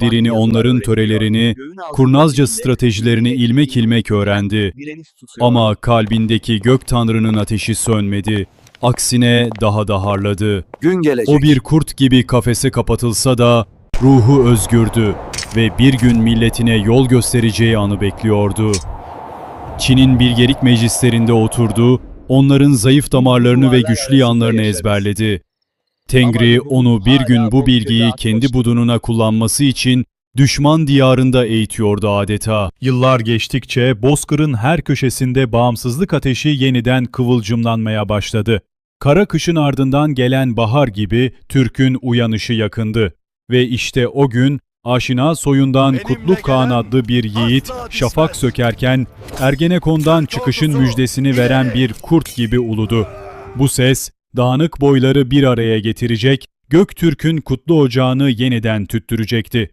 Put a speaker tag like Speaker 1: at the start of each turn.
Speaker 1: dirini, onların törelerini, kurnazca stratejilerini ilmek ilmek öğrendi. Ama kalbindeki gök tanrının ateşi sönmedi. Aksine daha da harladı.
Speaker 2: gün gelecek.
Speaker 1: O bir kurt gibi kafese kapatılsa da ruhu özgürdü ve bir gün milletine yol göstereceği anı bekliyordu. Çin'in bilgelik meclislerinde oturdu, onların zayıf damarlarını ve güçlü yanlarını ezberledi. Tengri onu bir gün bu bilgiyi kendi budununa kullanması için düşman diyarında eğitiyordu adeta. Yıllar geçtikçe Bozkır'ın her köşesinde bağımsızlık ateşi yeniden kıvılcımlanmaya başladı. Kara kışın ardından gelen bahar gibi Türk'ün uyanışı yakındı. Ve işte o gün aşina soyundan Kutlu Kağan adlı bir yiğit şafak sökerken Ergenekon'dan çıkışın müjdesini veren bir kurt gibi uludu. Bu ses dağınık boyları bir araya getirecek, Göktürk'ün kutlu ocağını yeniden tüttürecekti.